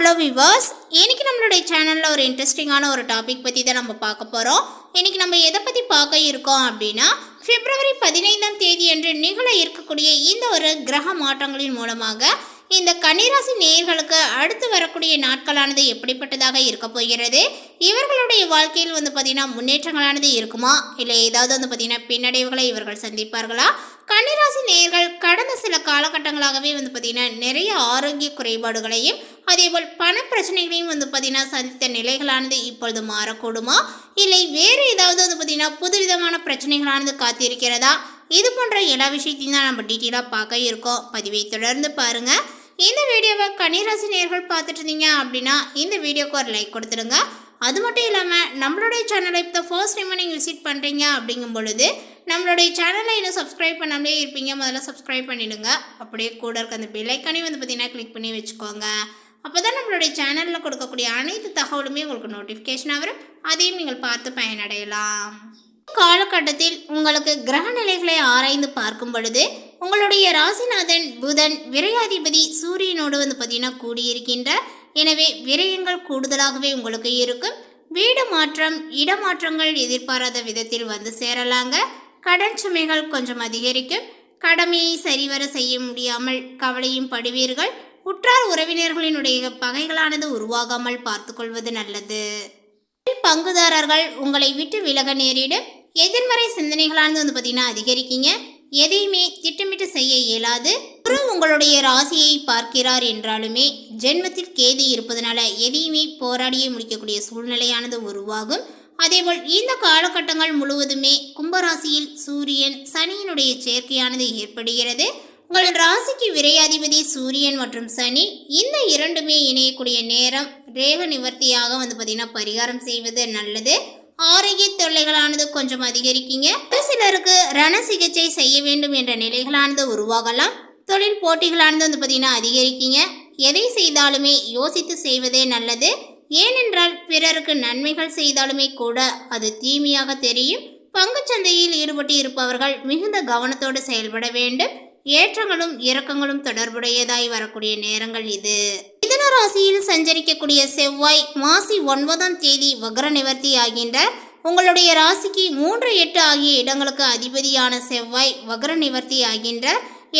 Hello விவாஸ் இன்னைக்கு நம்மளுடைய சேனலில் ஒரு இன்ட்ரெஸ்டிங்கான ஒரு டாபிக் பற்றி தான் நம்ம பார்க்க போகிறோம் இன்னைக்கு நம்ம எதை பற்றி பார்க்க இருக்கோம் அப்படின்னா பிப்ரவரி பதினைந்தாம் தேதி அன்று நிகழ இருக்கக்கூடிய இந்த ஒரு கிரக மாற்றங்களின் மூலமாக இந்த கன்னிராசி நேயர்களுக்கு அடுத்து வரக்கூடிய நாட்களானது எப்படிப்பட்டதாக இருக்க போகிறது? இவர்களுடைய வாழ்க்கையில் வந்து பார்த்திங்கன்னா முன்னேற்றங்களானது இருக்குமா? இல்லை ஏதாவது வந்து பார்த்திங்கன்னா பின்னடைவுகளை இவர்கள் சந்திப்பார்களா? கன்னிராசி நேயர்கள் கடந்த சில காலகட்டங்களாகவே வந்து பார்த்திங்கன்னா நிறைய ஆரோக்கிய குறைபாடுகளையும் அதேபோல் பண பிரச்சனைகளையும் வந்து பார்த்திங்கன்னா சந்தித்த நிலைகளானது இப்பொழுது மாறக்கூடுமா? இல்லை வேறு ஏதாவது வந்து பார்த்திங்கன்னா புதுவிதமான பிரச்சனைகளானது காத்திருக்கிறதா? இது போன்ற எல்லா விஷயத்தையும் தான் நம்ம டீட்டெயிலாக பார்க்க இருக்கோம். பதிவை தொடர்ந்து பாருங்கள் இந்த வீடியோவை கன்னிராசி நேர்கள் பார்த்துட்டு இருந்தீங்க அப்படின்னா இந்த வீடியோக்கு ஒரு லைக் கொடுத்துருங்க அது மட்டும் இல்லாமல் நம்மளுடைய சேனலை இப்போ ஃபர்ஸ்ட் டைம் நீங்கள் விசிட் பண்ணுறீங்க அப்படிங்கும் பொழுது நம்மளுடைய சேனலை இன்னும் சப்ஸ்கிரைப் பண்ணாமலே இருப்பீங்க. முதல்ல சப்ஸ்கிரைப் பண்ணிடுங்க. அப்படியே கூட இருக்க அந்த பெல்லைக்கானே வந்து பார்த்தீங்கன்னா கிளிக் பண்ணி வச்சுக்கோங்க. அப்போ தான் நம்மளுடைய சேனலில் கொடுக்கக்கூடிய அனைத்து தகவலுமே உங்களுக்கு நோட்டிஃபிகேஷனாக வரும். அதையும் நீங்கள் பார்த்து பயனடையலாம். காலகட்டத்தில் உங்களுக்கு கிரக நிலைகளை ஆராய்ந்து பார்க்கும் பொழுது உங்களுடைய ராசிநாதன் புதன் விரையாதிபதி சூரியனோடு வந்து பார்த்தீங்கன்னா கூடியிருக்கின்ற எனவே விரயங்கள் கூடுதலாகவே உங்களுக்கு இருக்கும். வீடு மாற்றம் இடமாற்றங்கள் எதிர்பாராத விதத்தில் வந்து சேரலாங்க. கடன் சுமைகள் கொஞ்சம் அதிகரிக்கும். கடமையை சரிவர செய்ய முடியாமல் கவலையும் படுவீர்கள். உற்றார் உறவினர்களினுடைய பகைகளானது உருவாகாமல் பார்த்துக்கொள்வது நல்லது. பங்குதாரர்கள் உங்களை விட்டு விலக நேரிடும். எதிர்மறை சிந்தனைகளானது வந்து பார்த்தீங்கன்னா அதிகரிக்கீங்க. எதையுமே திட்டமிட்டு செய்ய இயலாது. குரு உங்களுடைய ராசியை பார்க்கிறார் என்றாலுமே ஜென்மத்தில் கேது இருப்பதனால எதையுமே போராடியே முடிக்கக்கூடிய சூழ்நிலையானது உருவாகும். அதேபோல் இந்த காலகட்டங்கள் முழுவதுமே கும்பராசியில் சூரியன் சனியினுடைய சேர்க்கையானது ஏற்படுகிறது. உங்கள் ராசிக்கு விரையாதிபதி சூரியன் மற்றும் சனி இந்த இரண்டுமே இணையக்கூடிய நேரம் ரேக நிவர்த்தியாக வந்து பார்த்தீங்கன்னா பரிகாரம் செய்வது நல்லது. ஆரோக்கிய தொல்லைகளானது கொஞ்சம் அதிகரிக்கீங்க. ஒரு சிலருக்கு ரண சிகிச்சை செய்ய வேண்டும் என்ற நிலைகளானது உருவாகலாம். தொழில் போட்டிகளானது வந்து பார்த்தீங்கன்னா அதிகரிக்கீங்க. எதை செய்தாலுமே யோசித்து செய்வதே நல்லது. ஏனென்றால் பிறருக்கு நன்மைகள் செய்தாலுமே கூட அது தீமையாக தெரியும். பங்குச்சந்தையில் ஈடுபட்டு இருப்பவர்கள் மிகுந்த கவனத்தோடு செயல்பட வேண்டும். ஏற்றங்களும் இறக்கங்களும் தொடர்புடையதாய் வரக்கூடிய நேரங்கள் இது. மிதன ராசியில் சஞ்சரிக்கக்கூடிய செவ்வாய் மாசி ஒன்பதாம் தேதி வக்ர நிவர்த்தி ஆகின்ற உங்களுடைய ராசிக்கு மூன்று எட்டு ஆகிய இடங்களுக்கு அதிபதியான செவ்வாய் வக்ர நிவர்த்தி ஆகின்ற.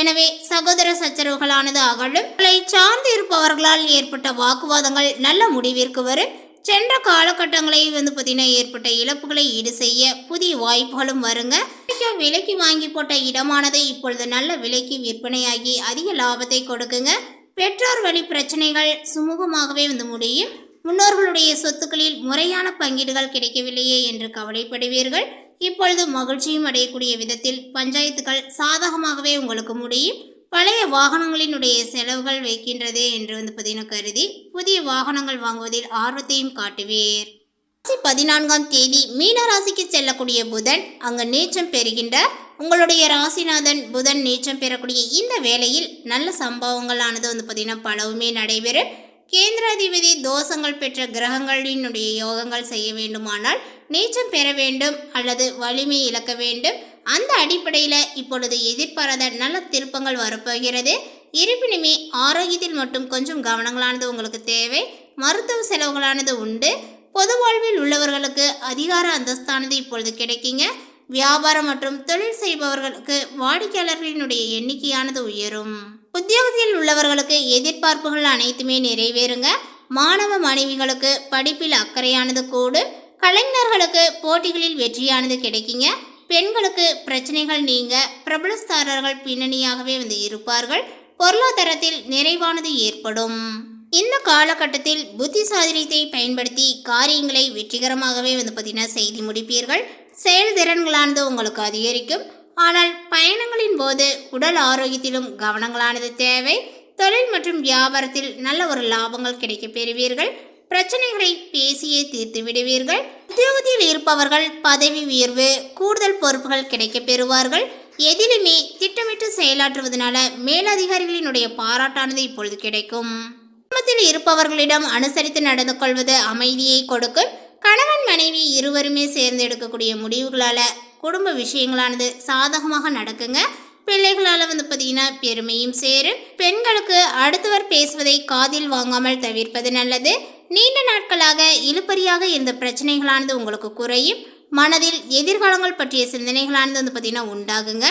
எனவே சகோதர சச்சரவுகளானது அகழும் உங்களை சார்ந்து இருப்பவர்களால் ஏற்பட்ட வாக்குவாதங்கள் நல்ல முடிவிற்கு வரும். சென்ற காலகட்டங்களை வந்து பார்த்தீங்கன்னா ஏற்பட்ட இழப்புகளை ஈடு செய்ய புதிய வாய்ப்புகளும் வருங்க. விலைக்கு வாங்கி போட்ட இடமானது இப்பொழுது நல்ல விலைக்கு விற்பனையாகி அதிக லாபத்தை கொடுக்குங்க. பெற்றோர் வழி பிரச்சனைகள் சுமூகமாகவே வந்து முடியும். முன்னோர்களுடைய சொத்துக்களில் முறையான பங்கீடுகள் கிடைக்கவில்லையே என்று கவலைப்படுவீர்கள். இப்பொழுது மகிழ்ச்சியும் அடையக்கூடிய விதத்தில் பஞ்சாயத்துகள் சாதகமாகவே உங்களுக்கு முடியும். பழைய வாகனங்களினுடைய செலவுகள் வைக்கின்றதே என்று வந்து பார்த்தீங்கன்னா கருதி புதிய வாகனங்கள் வாங்குவதில் ஆர்வத்தையும் காட்டுவீர். ராசி பதினான்காம் தேதி மீன ராசிக்கு செல்லக்கூடிய புதன் அங்கு நீச்சம் பெறுகின்ற உங்களுடைய ராசிநாதன் புதன் நீச்சம் பெறக்கூடிய இந்த வேளையில் நல்ல சம்பவங்களானது வந்து பார்த்திங்கன்னா பலவுமே நடைபெறும். கேந்திராதிபதி தோஷங்கள் பெற்ற கிரகங்களினுடைய யோகங்கள் செய்ய வேண்டுமானால் நீச்சம் பெற வேண்டும் அல்லது வலிமை இழக்க வேண்டும். அந்த அடிப்படையில் இப்பொழுது எதிர்பாராத நல்ல திருப்பங்கள் வரப்போகிறது. இருப்பினுமே ஆரோக்கியத்தில் மட்டும் கொஞ்சம் கவனங்களானது உங்களுக்கு தேவை. மருத்துவ செலவுகளானது உண்டு. பொது வாழ்வில் உள்ளவர்களுக்கு அதிகார அந்தஸ்தானது இப்பொழுது கிடைக்குங்க. வியாபாரம் மற்றும் தொழில் செய்பவர்களுக்கு வாடிக்கையாளர்களினுடைய எண்ணிக்கையானது உயரும். உத்தியோகத்தில் உள்ளவர்களுக்கு எதிர்பார்ப்புகள் அனைத்துமே நிறைவேறுங்க. மாணவ மாணவிகளுக்கு படிப்பில் அக்கறையானது கூடு கலைஞர்களுக்கு போட்டிகளில் வெற்றியானது கிடைக்குங்க. பெண்களுக்கு பிரச்சனைகள் நீங்க. பிரபலஸ்தாரர்கள் பின்னணியாகவே வந்து இருப்பார்கள். பொருளாதாரத்தில் நிறைவானது ஏற்படும். இந்த காலகட்டத்தில் புத்திசாலித்தை பயன்படுத்தி காரியங்களை வெற்றிகரமாகவே வந்து பார்த்தீங்கன்னா செய்து முடிப்பீர்கள். செயல்திறன்களானது உங்களுக்கு அதிகரிக்கும். ஆனால் பயணங்களின் போது உடல் ஆரோக்கியத்திலும் கவனங்களானது தேவை. தொழில் மற்றும் வியாபாரத்தில் நல்ல ஒரு லாபங்கள் கிடைக்கப் பெறுவீர்கள். பிரச்சனைகளை பேசியே தீர்த்து விடுவீர்கள். உத்தியோகத்தில் இருப்பவர்கள் பதவி உயர்வு கூடுதல் பொறுப்புகள் கிடைக்கப் பெறுவார்கள். எதிலுமே திட்டமிட்டு செயலாற்றுவதனால மேலதிகாரிகளினுடைய பாராட்டானது இப்பொழுது கிடைக்கும். குடும்பத்தில் இருப்பவர்களிடம் அனுசரித்து நடந்து கொள்வது அமைதியை கொடுக்கும். கணவன் மனைவி இருவருமே சேர்ந்து எடுக்கக்கூடிய முடிவுகளால் குடும்ப விஷயங்களானது சாதகமாக நடக்குங்க. பிள்ளைகளால் வந்து பார்த்தீங்கன்னா பெருமையும் சேரும். பெண்களுக்கு அடுத்தவர் பேசுவதை காதில் வாங்காமல் தவிர்ப்பது நல்லது. நீண்ட நாட்களாக இழுப்பறியாக இருந்த பிரச்சனைகளானது உங்களுக்கு குறையும். மனதில் எதிர்காலங்கள் பற்றிய சிந்தனைகளானது வந்து பார்த்தீங்கன்னா உண்டாகுங்க.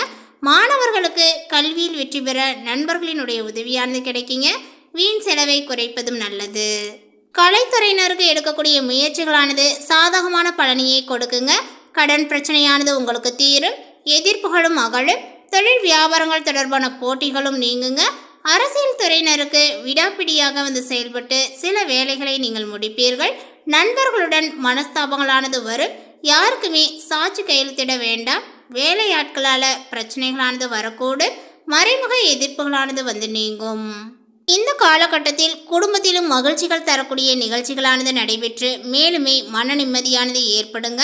மாணவர்களுக்கு கல்வியில் வெற்றி பெற நண்பர்களினுடைய உதவியானது கிடைக்குங்க. வீண் செலவை குறைப்பதும் நல்லது. கலைத்துறையினருக்கு எடுக்கக்கூடிய முயற்சிகளானது சாதகமான பலனையை கொடுக்குங்க. கடன் பிரச்சனையானது உங்களுக்கு தீரும். எதிர்ப்புகளும் அகழும். தொழில் வியாபாரங்கள் தொடர்பான போட்டிகளும் நீங்குங்க. அரசியல் துறையினருக்கு விடாப்பிடியாக வந்து செயல்பட்டு சில வேலைகளை நீங்கள் முடிப்பீர்கள். நண்பர்களுடன் மனஸ்தாபங்களானது வரும். யாருக்குமே சாட்சி கையெழுத்திட வேண்டாம். வேலையாட்களால் பிரச்சனைகளானது வரக்கூடும். மறைமுக எதிர்ப்புகளானது வந்து நீங்கும். இந்த காலகட்டத்தில் குடும்பத்திலும் மகிழ்ச்சிகள் தரக்கூடிய நிகழ்ச்சிகளானது நடைபெற்று மேலுமே மன நிம்மதியானது ஏற்படுங்க.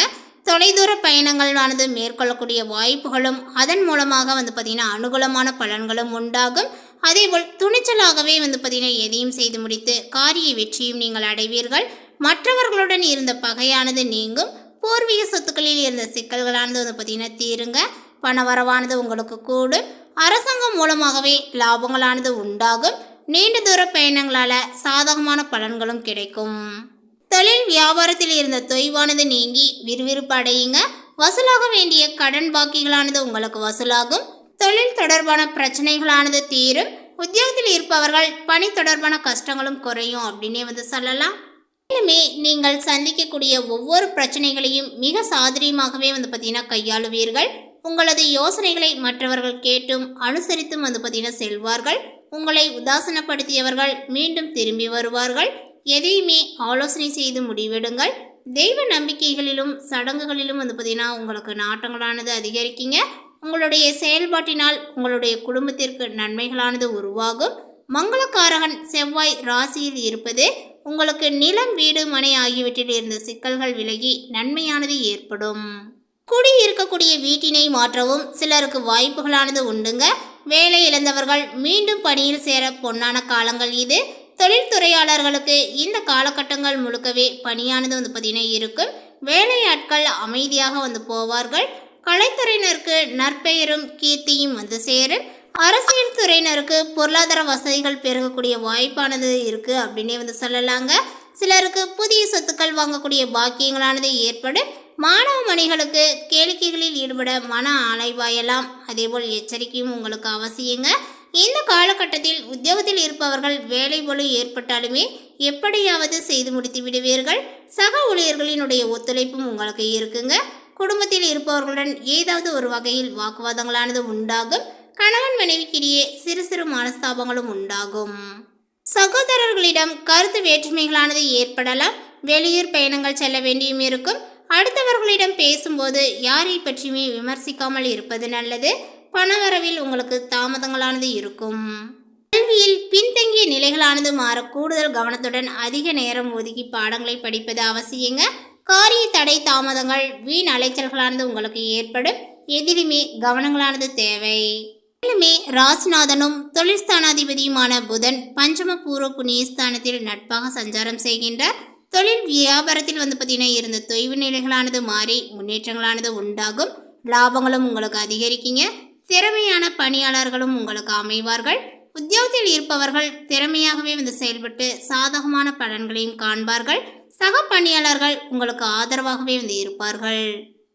தொலைதூர பயணங்களானது மேற்கொள்ளக்கூடிய வாய்ப்புகளும் அதன் மூலமாக வந்து பார்த்திங்கன்னா அனுகூலமான பலன்களும் உண்டாகும். அதேபோல் துணிச்சலாகவே வந்து பார்த்திங்கன்னா எதையும் செய்து முடித்து காரிய வெற்றியும் நீங்கள் அடைவீர்கள். மற்றவர்களுடன் இருந்த பகையானது நீங்கும். பூர்வீக சொத்துக்களில் இருந்த சிக்கல்களானது வந்து பார்த்திங்கன்னா தீருங்க. பணவரவானது உங்களுக்கு கூடும். அரசாங்கம் மூலமாகவே லாபங்களானது உண்டாகும். நீண்ட தூர பயணங்களால் சாதகமான பலன்களும் கிடைக்கும். தொழில் வியாபாரத்தில் இருந்த தொய்வானது நீங்கி விறுவிறுப்பு அடையுங்க. வசூலாக வேண்டிய கடன் பாக்கிகளானது உங்களுக்கு வசூலாகும். தொழில் தொடர்பான பிரச்சனைகளானது தீரும். உத்தியோகத்தில் இருப்பவர்கள் பணி தொடர்பான கஷ்டங்களும் குறையும் அப்படின்னே வந்து சொல்லலாம். மேலுமே நீங்கள் சந்திக்கக்கூடிய ஒவ்வொரு பிரச்சனைகளையும் மிக சாதுரியமாகவே வந்து பார்த்தீங்கன்னா கையாளுவீர்கள். உங்களது யோசனைகளை மற்றவர்கள் கேட்டும் அனுசரித்தும் வந்து பார்த்தீங்கன்னா செல்வார்கள். உங்களை உதாசனப்படுத்தியவர்கள் மீண்டும் திரும்பி வருவார்கள். எதையுமே ஆலோசனை செய்து முடிவெடுங்கள். தெய்வ நம்பிக்கைகளிலும் சடங்குகளிலும் வந்து பார்த்தீங்கன்னா உங்களுக்கு நாட்டங்களானது அதிகரிக்குங்க. உங்களுடைய செயல்பாட்டினால் உங்களுடைய குடும்பத்திற்கு நன்மைகளானது உருவாகும். மங்களக்காரகன் செவ்வாய் ராசியில் இருப்பது உங்களுக்கு நிலம் வீடு மனை ஆகியவற்றில் இருந்த சிக்கல்கள் விலகி நன்மையானது ஏற்படும். குடியிருக்கக்கூடிய வீட்டினை மாற்றவும் சிலருக்கு வாய்ப்புகளானது உண்டுங்க. வேலை இழந்தவர்கள் மீண்டும் பணியில் சேர பொன்னான காலங்கள் இது. தொழில்துறையாளர்களுக்கு இந்த காலகட்டங்கள் முழுக்கவே பணியானது வந்து பார்த்திங்கன்னா இருக்கும். வேலையாட்கள் அமைதியாக வந்து போவார்கள். கலைத்துறையினருக்கு நற்பெயரும் கீர்த்தியும் வந்து சேரும். அரசியல் துறையினருக்கு பொருளாதார வசதிகள் பெருகக்கூடிய வாய்ப்பானது இருக்குது அப்படின்னே வந்து சொல்லலாங்க. சிலருக்கு புதிய சொத்துக்கள் வாங்கக்கூடிய பாக்கியங்களானது ஏற்படும். மாணவ மணிகளுக்கு கேளிக்கைகளில் ஈடுபட மன அலைவாயலாம் அதேபோல் எச்சரிக்கையும் உங்களுக்கு அவசியங்க. இந்த காலகட்டத்தில் உத்தியோகத்தில் இருப்பவர்கள் வேலை பளு ஏற்பட்டாலுமே எப்படியாவது செய்து முடித்து விடுவீர்கள். சக ஊழியர்களினுடைய ஒத்துழைப்பும் உங்களுக்கு இருக்குங்க. குடும்பத்தில் இருப்பவர்களுடன் ஏதாவது ஒரு வகையில் வாக்குவாதங்களானது உண்டாகும். கணவன் மனைவிக்கிடையே சிறு சிறு மனஸ்தாபங்களும் உண்டாகும். சகோதரர்களிடம் கருத்து வேற்றுமைகளானது ஏற்படலாம். வெளியூர் பயணங்கள் செல்ல வேண்டியும் இருக்கும். அடுத்தவர்களிடம் பேசும்போது யாரை பற்றியுமே விமர்சிக்காமல் இருப்பது நல்லது. பணவரவில் உங்களுக்கு தாமதங்களானது இருக்கும். கல்வியில் பின்தங்கிய நிலைகளானது மாற கூடுதல் கவனத்துடன் அதிக நேரம் ஒதுக்கி பாடங்களை படிப்பது அவசியங்க. காரிய தடை தாமதங்கள் வீண் அலைச்சல்களானது உங்களுக்கு ஏற்படும். எதிலுமே கவனங்களானது தேவை. மேலுமே ராசிநாதனும் தொழில்ஸ்தானாதிபதியுமான புதன் பஞ்சம பூர்வ புண்ணியஸ்தானத்தில் நட்பாக சஞ்சாரம் செய்கின்றார். தொழில் வியாபாரத்தில் வந்து பார்த்தீங்கன்னா இருந்த தொய்வு நிலைகளானது மாறி முன்னேற்றங்களானது உண்டாகும். லாபங்களும் உங்களுக்கு அதிகரிக்குங்க. திறமையான பணியாளர்களும் உங்களுக்கு அமைவார்கள். உத்தியோகத்தில் இருப்பவர்கள் திறமையாகவே வந்து செயல்பட்டு சாதகமான பலன்களையும் காண்பார்கள். சக பணியாளர்கள் உங்களுக்கு ஆதரவாகவே வந்து இருப்பார்கள்.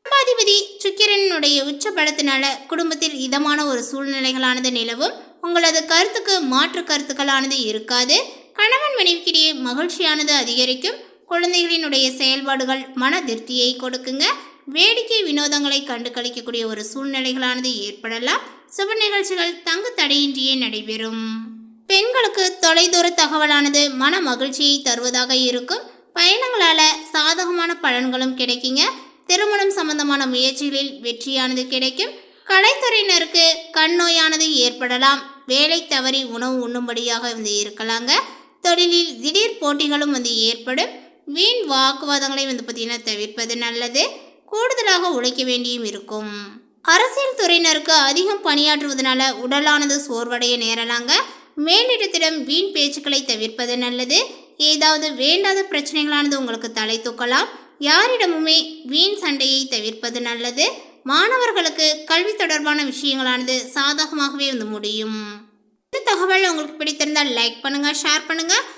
குடும்பாதிபதி சுக்கிரனுடைய உச்சபலத்தினால குடும்பத்தில் இதமான ஒரு சூழ்நிலைகளானது நிலவும். உங்களது கருத்துக்கு மாற்று கருத்துக்களானது இருக்காது. கணவன் மனைவிக்கிடையே மகிழ்ச்சியானது அதிகரிக்கும். குழந்தைகளினுடைய செயல்பாடுகள் மன திருப்தியை கொடுக்குங்க. வேடிக்கை வினோதங்களை கண்டு கழிக்கக்கூடிய ஒரு சூழ்நிலைகளானது ஏற்படலாம். சுப நிகழ்ச்சிகள் தங்கு தடையின்றியே நடைபெறும். பெண்களுக்கு தொலைதூர தகவலானது மன மகிழ்ச்சியை தருவதாக இருக்கும். பயணங்களால சாதகமான பலன்களும் கிடைக்குங்க. திருமணம் சம்பந்தமான முயற்சிகளில் வெற்றியானது கிடைக்கும். கலைத்துறையினருக்கு கண் நோயானது ஏற்படலாம். வேலை தவறி உணவு உண்ணும்படியாக வந்து இருக்கலாங்க. தொழிலில் திடீர் போட்டிகளும் வந்து ஏற்படும். வீண் வாக்குவாதங்களை வந்து பார்த்தீங்கன்னா தவிர்ப்பது நல்லது. கூடுதலாக உழைக்க வேண்டியும் இருக்கும். அரசியல் துறையினருக்கு அதிகம் பணியாற்றுவதனால உடலானது சோர்வடைய நேரலாங்க. மேலிடத்திடம் வீண் பேச்சுக்களை தவிர்ப்பது நல்லது. ஏதாவது வேண்டாத பிரச்சனைகளானது உங்களுக்கு தலை தூக்கலாம். யாரிடமுமே வீண் சண்டையை தவிர்ப்பது நல்லது. மாணவர்களுக்கு கல்வி தொடர்பான விஷயங்களானது சாதகமாகவே வந்து முடியும். இந்த தகவல் உங்களுக்கு பிடித்திருந்தால் லைக் பண்ணுங்கள் ஷேர் பண்ணுங்கள்